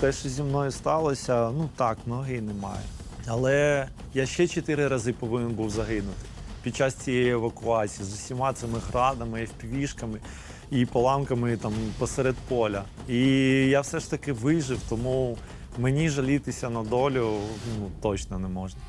те, що зі мною сталося, ну так, ноги немає. Але я ще чотири рази повинен був загинути під час цієї евакуації з усіма цими градами, впівішками і поламками там посеред поля. І я все ж таки вижив, тому мені жалітися на долю ну, точно не можна.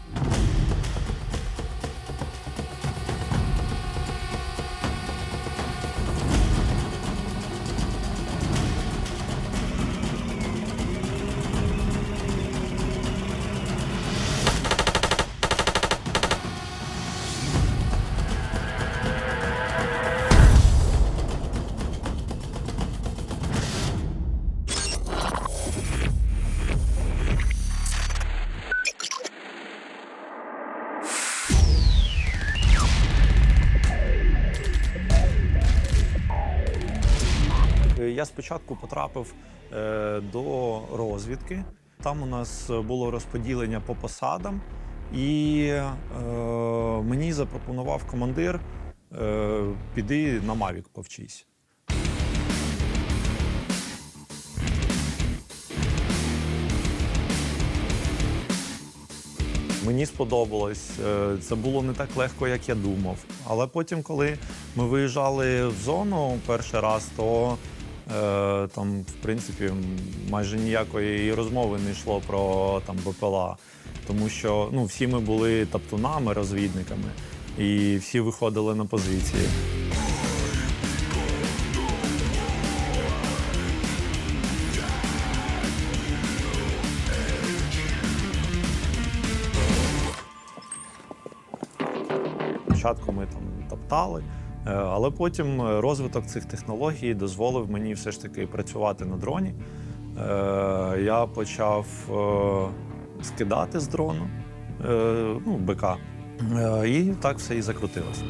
Я спочатку потрапив е, до розвідки. Там у нас було розподілення по посадам, і е, мені запропонував командир е, піди на Мавік повчись. Мені сподобалось. Е, Це було не так легко, як я думав. Але потім, коли ми виїжджали в зону перший раз, то там, в принципі, майже ніякої розмови не йшло про там БПЛА. Тому що ну, всі ми були таптунами, розвідниками, і всі виходили на позиції. Спочатку ми там топтали, е, але потім е, розвиток цих технологій дозволив мені все ж таки працювати на дроні. Е, Я почав е, скидати з дрону, е, ну, БК. Е, І так все і закрутилося.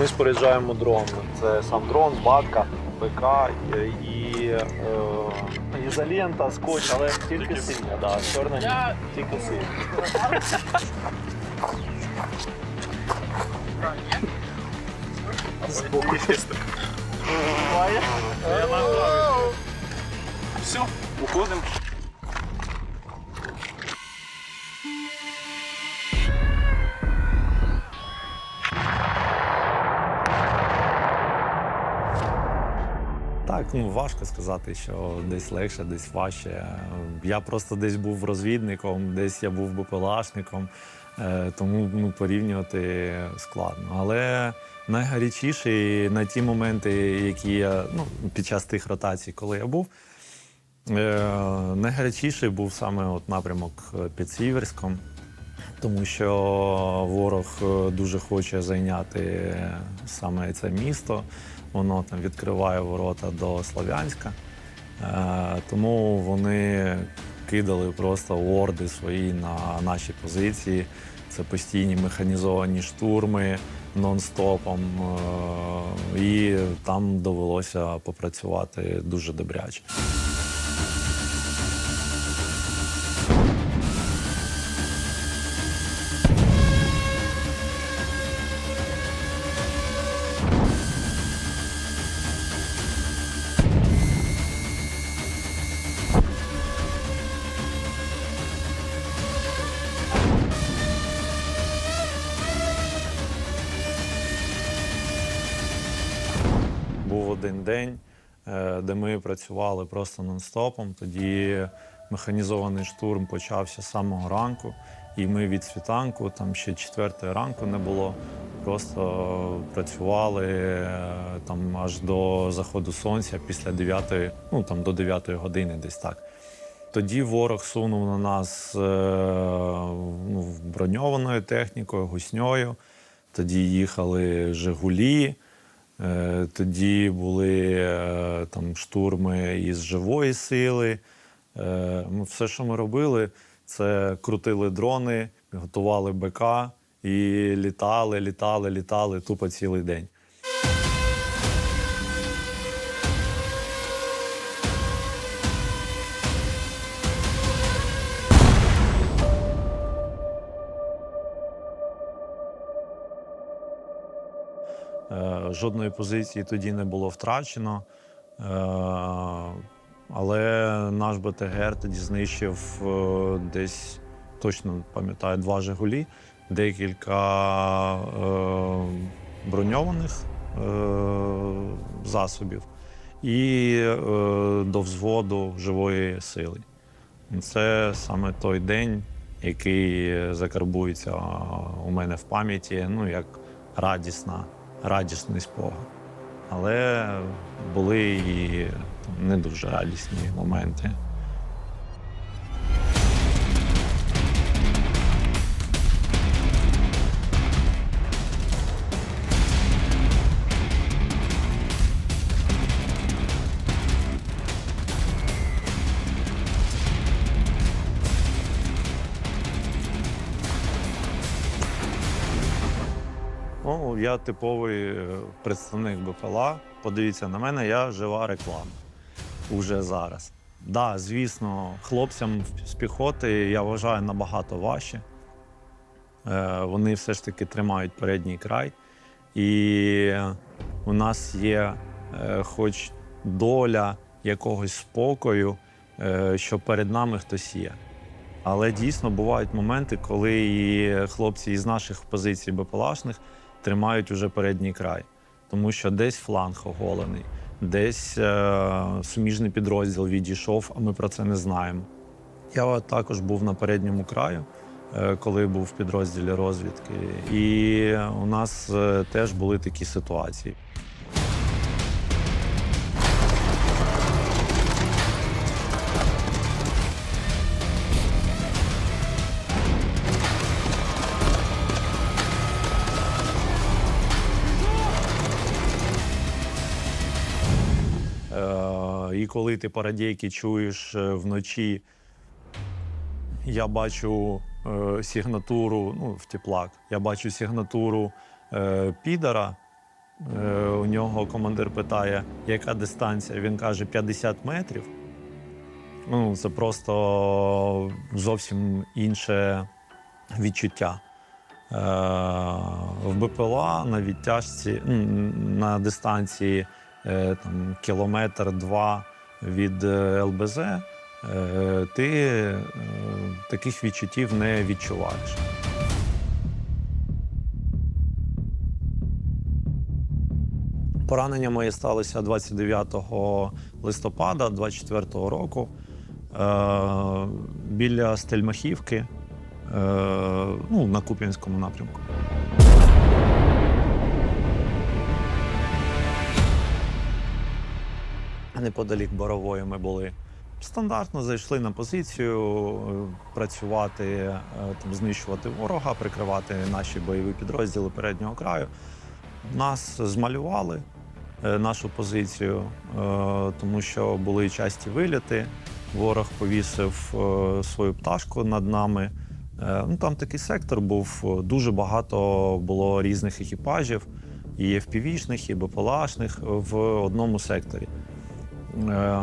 Ми споряджаємо дрон. Це сам дрон, батка, БК і е, ізолента, скотч, але тільки синя, да, чорна тільки синя. Все, уходим. Так, ну важко сказати, що десь легше, десь важче. Я просто десь був розвідником, десь я був БПЛАшником, е, тому ну, порівнювати складно. Але найгарячіші на ті моменти, які я ну, під час тих ротацій, коли я був, е, найгарячіший був саме от напрямок під Сіверськом, тому що ворог е, дуже хоче зайняти саме це місто. Воно там відкриває ворота до Слов'янська. Е, тому вони кидали просто орди свої на наші позиції. Це постійні механізовані штурми нон-стопом. Е, і там довелося попрацювати дуже добряче. Один день, е, де ми працювали просто нон-стопом. Тоді механізований штурм почався з самого ранку, і ми від світанку, там ще четвертої ранку не було. Просто працювали е, там аж до заходу сонця після 9, ну там до 9 години, десь так. Тоді ворог сунув на нас е, ну, броньованою технікою, гусньою. Тоді їхали Жигулі. Е, Тоді були е, там штурми із живої сили. Е, все, що ми робили, це крутили дрони, готували БК і літали, літали, літали тупо цілий день. Жодної позиції тоді не було втрачено. Е, Але наш БТГР тоді знищив е, десь точно пам'ятаю два Жигулі, декілька е, броньованих засобів і до взводу живої сили. Це саме той день, який закарбується у мене в пам'яті, ну як радісна, радісний спогад. Але були і не дуже радісні моменти. Ну, я типовий е, представник БПЛА. Подивіться на мене, я жива реклама уже зараз. Да, звісно, хлопцям з піхоти я вважаю набагато важче. Е, Вони все ж таки тримають передній край. І у нас є е, хоч доля якогось спокою, що перед нами хтось є. Але дійсно бувають моменти, коли і хлопці із наших позицій БПЛАшних тримають уже передній край, тому що десь фланг оголений, десь е, суміжний підрозділ відійшов, а ми про це не знаємо. Я також був на передньому краю, е, коли був в підрозділі розвідки, і у нас е, теж були такі ситуації. Коли ти парадійки чуєш е, вночі, я бачу е, сигнатуру, ну, в теплак, я бачу сигнатуру е, підара. Е, у нього командир питає, яка дистанція? Він каже 50 метрів. Ну, це просто зовсім інше відчуття. Е, в БПЛА на відтяжці, на дистанції е, там, кілометр-два від е, ЛБЗ, е, ти е, таких відчуттів не відчуваєш. Поранення моє сталося 29 листопада 24 року біля Стельмахівки ну, на Куп'янському напрямку. Неподалік Борової ми були. Стандартно зайшли на позицію працювати, е, там, знищувати ворога, прикривати наші бойові підрозділи переднього краю. Нас змалювали е, нашу позицію, е, тому що були часті виліти. Ворог повісив свою пташку над нами. Ну, там такий сектор був, дуже багато було різних екіпажів, і FPV-шних, і БПЛАшних в одному секторі. Е,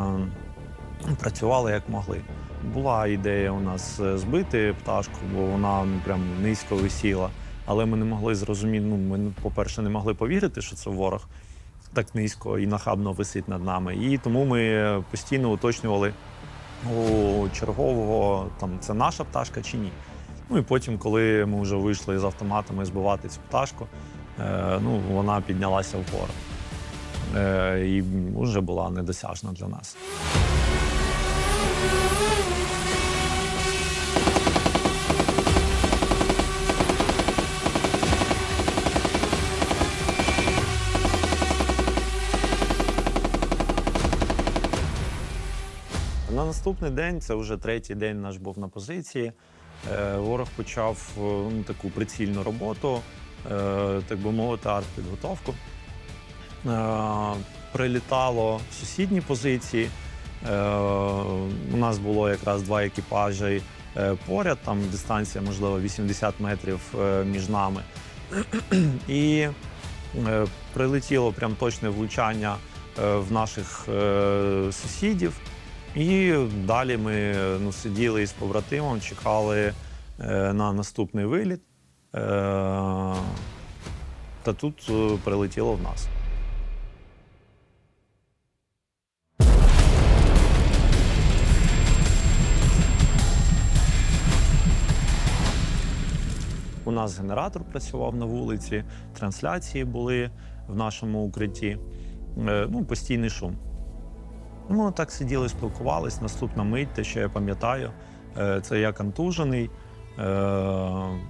Працювали як могли. Була ідея у нас е, збити пташку, бо вона прям низько висіла. Але ми не могли зрозуміти, ну, ми, по-перше, не могли повірити, що це ворог так низько і нахабно висить над нами. І тому ми постійно уточнювали у чергового, там, це наша пташка чи ні. Ну і потім, коли ми вже вийшли з автоматами збивати цю пташку, е, ну, вона піднялася вгору. Е, і вже була недосяжна для нас. На наступний день, це вже третій день наш був на позиції. е, Ворог почав е, ну, таку прицільну роботу, так би мовити, артпідготовку. Е, Прилітало в сусідні позиції. Е, У нас було якраз два екіпажі е, поряд, там дистанція, можливо, 80 метрів між нами. І прилетіло прям точне влучання в наших сусідів. І далі ми ну, сиділи із побратимом, чекали на наступний виліт. Та тут прилетіло в нас. У нас генератор працював на вулиці, трансляції були в нашому укритті. Е, Ну, постійний шум. Ну, так сиділи, спілкувались. Наступна мить, те, що я пам'ятаю, е, це я контужений. Е,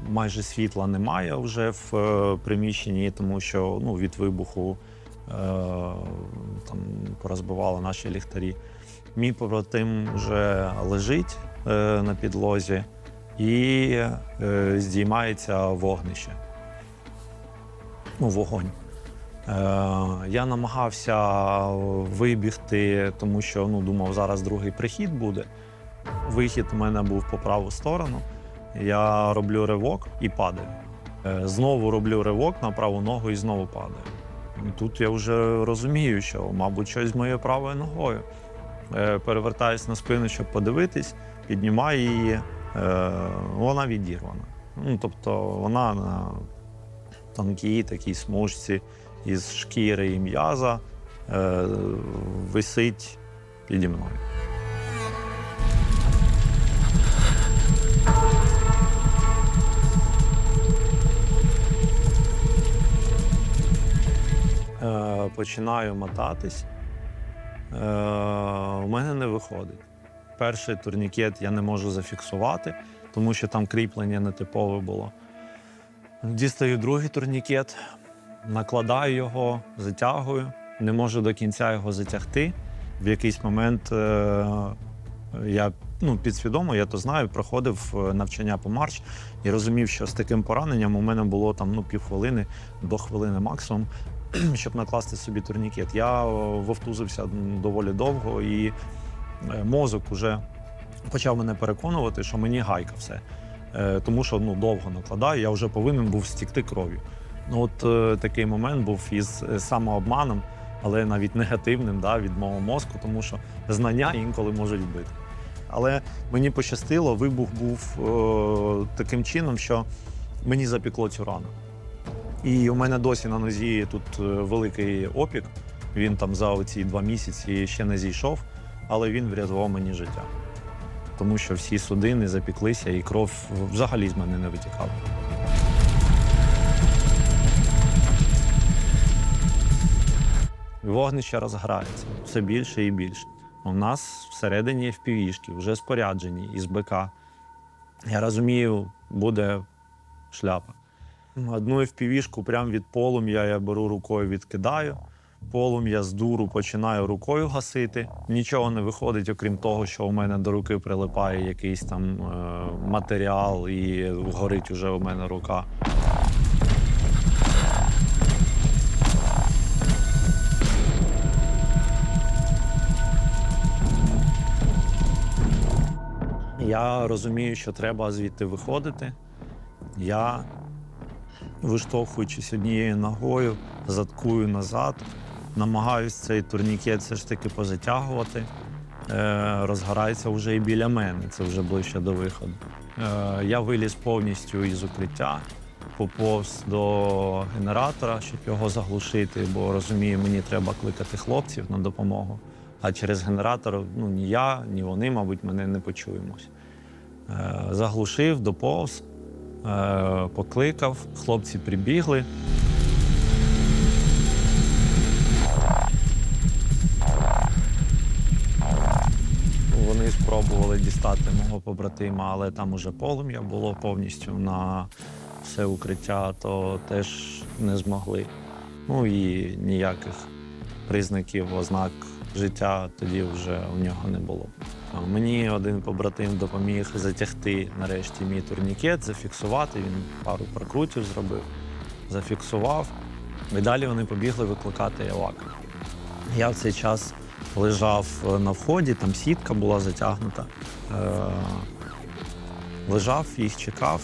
Майже світла немає вже в приміщенні, тому що ну, від вибуху там порозбивали наші ліхтарі. Мій побратим вже лежить на підлозі і е, здіймається вогнище. Ну, вогонь. Е, я намагався вибігти, тому що ну, думав, зараз другий прихід буде. Вихід у мене був по праву сторону. Я роблю ривок і падаю. Е, Знову роблю ривок на праву ногу і знову падаю. Тут я вже розумію, що, мабуть, щось з моєю правою ногою. Перевертаюсь на спину, щоб подивитись, піднімаю її. Е, Вона відірвана. Ну, тобто вона на тонкій такій смужці із шкіри і м'яза е, висить піді мною. Е, починаю мотатись. Е, у мене не виходить. Перший турнікет я не можу зафіксувати, тому що там кріплення нетипове було. Дістаю другий турнікет, накладаю його, затягую, не можу до кінця його затягти. В якийсь момент е, я ну, підсвідомо, я то знаю, проходив е, навчання по марш і розумів, що з таким пораненням у мене було там ну, півхвилини до хвилини максимум, щоб накласти собі турнікет. Я е, вовтузився доволі довго, і мозок уже почав мене переконувати, що мені гайка все. Е, Тому що ну, довго накладаю, я вже повинен був стікти кров'ю. Ну, от е, такий момент був із е, самообманом, але навіть негативним да, від мого мозку, тому що знання інколи можуть вбити. Але мені пощастило, вибух був е, таким чином, що мені запекло цю рану. І у мене досі на нозі тут е, великий опік. Він там за оці два місяці ще не зійшов, але він врятував мені життя. Тому що всі судини запіклися, і кров взагалі з мене не витікала. Вогнище розгорається все більше і більше. У нас всередині впівішки, вже споряджені із БК. Я розумію, буде шляпа. Одну впівішку прямо від полум'я я беру рукою, відкидаю. Полум'я з дуру починаю рукою гасити. Нічого не виходить, окрім того, що у мене до руки прилипає якийсь там е, матеріал і горить уже у мене рука. Я розумію, що треба звідти виходити. Я, виштовхуючись однією ногою, заткую назад, намагаюсь цей турнікет все ж таки позатягувати. Е, розгорається вже і біля мене, це вже ближче до виходу. Е, я виліз повністю із укриття, поповз до генератора, щоб його заглушити, бо розумію, мені треба кликати хлопців на допомогу. А через генератор ну, ні я, ні вони, мабуть, мене не почуємось. Е, заглушив, доповз, покликав, хлопці прибігли. Вони спробували дістати мого побратима, але там уже полум'я було повністю на все укриття, то теж не змогли. Ну і ніяких признаків, ознак життя тоді вже у нього не було. Мені один побратим допоміг затягти нарешті мій турнікет, зафіксувати. Він пару прокрутів зробив, зафіксував. І далі вони побігли викликати явак. Я в цей час лежав е, на вході, там сітка була затягнута. Е- лежав, їх чекав.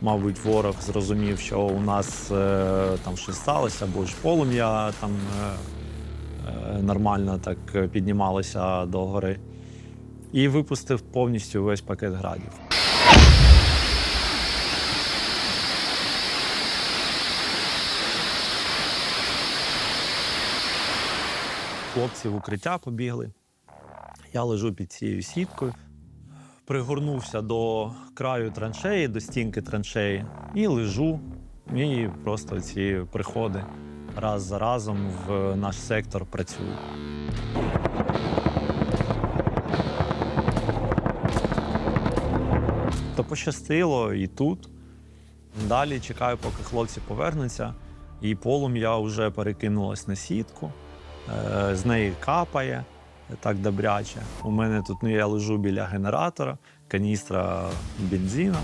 Мабуть, ворог зрозумів, що у нас е, там щось сталося, бо ж полум'я там нормально так піднімалося до гори. І випустив повністю весь пакет градів. Хлопці в укриття побігли. Я лежу під цією сіткою. пригорнувся до краю траншеї, до стінки траншеї, і лежу, і просто ці приходи раз за разом в наш сектор працюють. То пощастило і тут. Далі чекаю, поки хлопці повернуться, і полум'я вже перекинулось на сітку, з неї капає так добряче. У мене тут ну, я лежу біля генератора, каністра бензину.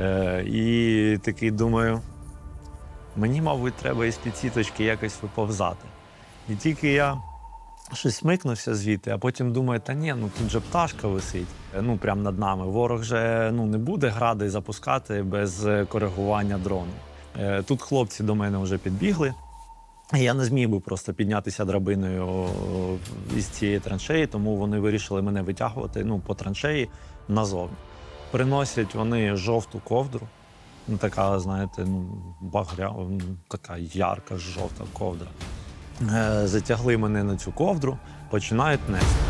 Е, і такий думаю, мені, мабуть, треба із під сіточки якось виповзати. І тільки я щось смикнувся звідти, а потім думаю, та ні, ну тут же пташка висить, е, ну прямо над нами. Ворог же ну, не буде гради запускати без е, коригування дрону. Е, Тут хлопці до мене вже підбігли. Я не зміг би просто піднятися драбиною із цієї траншеї, тому вони вирішили мене витягувати ну, по траншеї назовні. Приносять вони жовту ковдру, ну, така, знаєте, ну, багря, така ярка жовта ковдра. Е, затягли мене на цю ковдру, починають нести.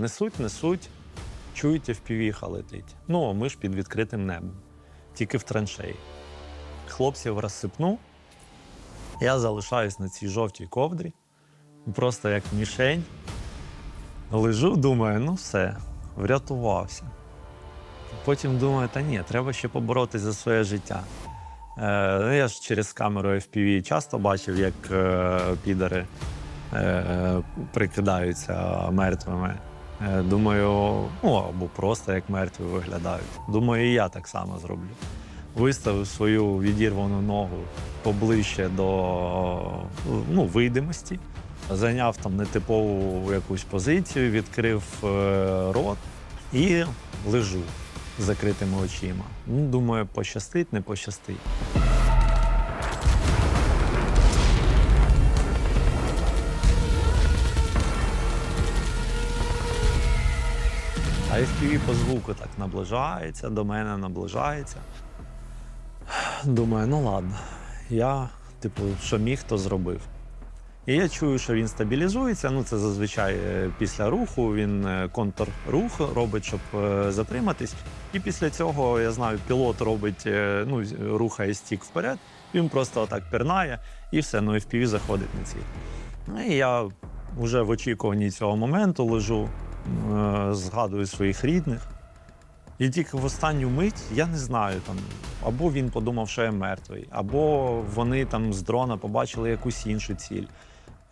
Несуть, несуть, чують, впівіха летить. Ну, а ми ж під відкритим небом, тільки в траншеї. Хлопців розсипну, я залишаюсь на цій жовтій ковдрі, просто як мішень. Лежу, думаю, ну все, врятувався. Потім думаю, та ні, треба ще поборотися за своє життя. Е, ну, я ж через камеру FPV часто бачив, як е, підари е, прикидаються мертвими. Е, думаю, ну або просто як мертві виглядають. Думаю, і я так само зроблю. Виставив свою відірвану ногу поближче до ну, видимості, зайняв там нетипову якусь позицію, відкрив е, рот і лежу з закритими очима. Ну, думаю, пощастить, не пощастить. А FPV по звуку так наближається, до мене наближається. Думаю, ну ладно, я, типу, що міг, то зробив. І я чую, що він стабілізується. Ну, це зазвичай е, після руху, він е, контррух робить, щоб е, затриматись. І після цього я знаю, пілот робить, ну, рухає стік вперед, він просто отак пірнає і все, ну FPV заходить на ціль. Ну, і я вже в очікуванні цього моменту лежу, згадую своїх рідних. І тільки в останню мить я не знаю там, або він подумав, що я мертвий, або вони там з дрона побачили якусь іншу ціль.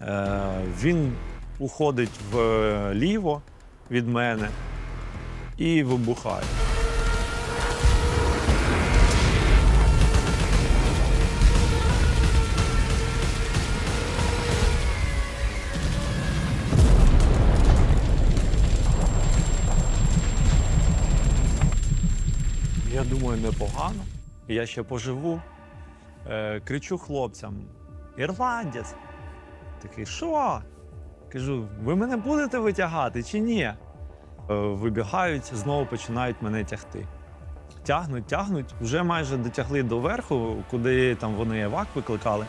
Е, він уходить вліво від мене і вибухає. Я думаю, непогано. Я ще поживу. Е, кричу хлопцям: Ірландець! Такий, що? Кажу, ви мене будете витягати чи ні? Е, вибігають, знову починають мене тягти. Тягнуть, тягнуть, вже майже дотягли до верху, куди там вони евак викликали.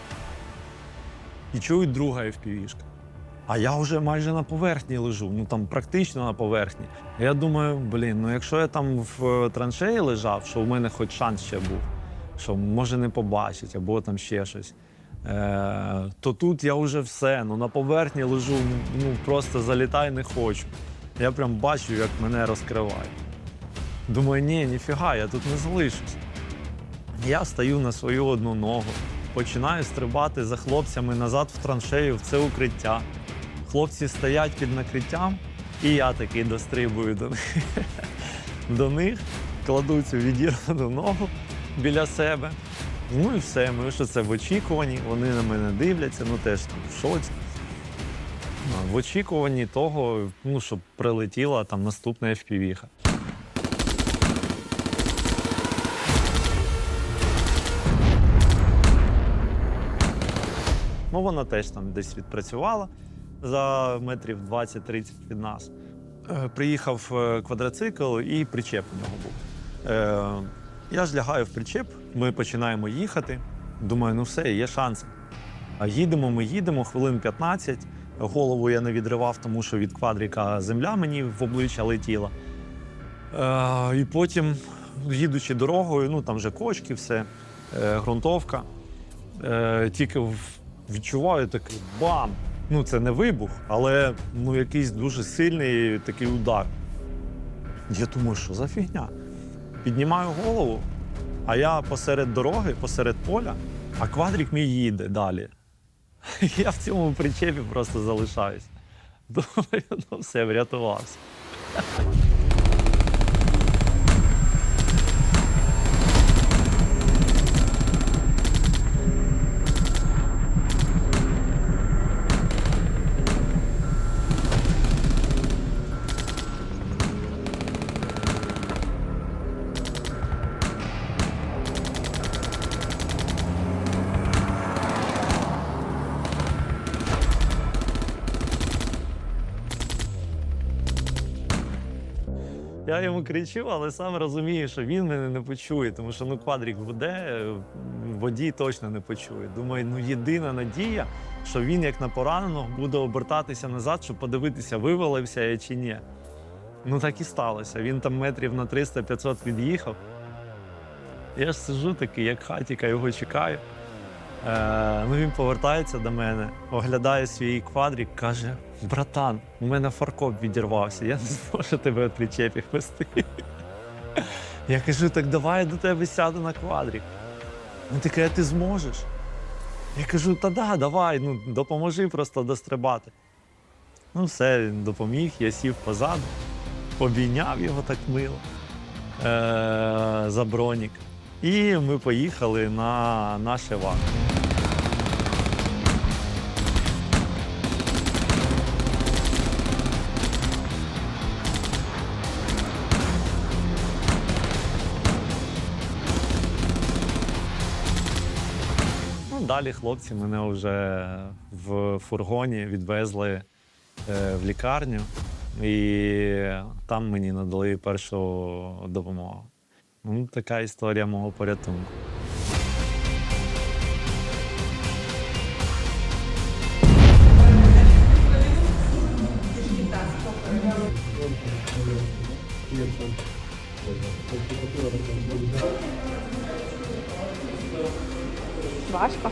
І чують друга FPV-шка. А я вже майже на поверхні лежу, ну там практично на поверхні. Я думаю, блін, ну якщо я там в е, траншеї лежав, що в мене хоч шанс ще був, що може не побачить, або там ще щось. Е, то тут я вже все, ну на поверхні лежу, ну просто залітай не хочу. Я прям бачу, як мене розкриває. Думаю, ні, ніфіга, я тут не залишусь. Я стою на свою одну ногу, починаю стрибати за хлопцями назад в траншею в це укриття. Хлопці стоять під накриттям, і я такий дострибую до них, до них кладу цю відірвану ногу біля себе. Ну і все, ми що це в очікуванні, вони на мене дивляться, ну теж в шоці. В очікуванні того, ну, щоб прилетіла там наступна FPV-ха. Ну, вона теж там десь відпрацювала за метрів 20-30 від нас. е, приїхав е, квадроцикл і причеп у нього був. Е, я ж лягаю в причеп, ми починаємо їхати. Думаю, ну все, є шанси. А їдемо, ми їдемо, хвилин 15. Голову я не відривав, тому що від квадрика земля мені в обличчя летіла. І потім, їдучи дорогою, ну там вже кочки, все, е, ґрунтовка. Е, тільки відчуваю такий бам! Ну, це не вибух, але ну, якийсь дуже сильний такий удар. Я думаю, що за фігня? Піднімаю голову, а я посеред дороги, посеред поля, а квадрик мій їде далі. Я в цьому причепі просто залишаюсь. Думаю, ну все, врятувався. Я йому кричу, але сам розумію, що він мене не почує, тому що ну квадрик буде, водій точно не почує. Думаю, ну єдина надія, що він, як на пораненого, буде обертатися назад, щоб подивитися, вивалився я чи ні. Ну так і сталося. Він там метрів на 300-500 від'їхав. Я ж сижу такий, як хатіка, його чекаю. Е, ну, він повертається до мене, оглядає свій квадрик, каже: братан, у мене фаркоп відірвався, я не зможу тебе в причепі вести. Я кажу, так давай до тебе сяду на квадрик. Він такий, а ти зможеш? Я кажу, та да, давай, ну допоможи просто дострибати. Ну, все, він допоміг, я сів позаду, обійняв його так мило е- за бронік. І ми поїхали на наш евак. Ну, далі хлопці мене вже в фургоні відвезли е, в лікарню, і там мені надали першу допомогу. Ну, така історія мого порятунку. Важко.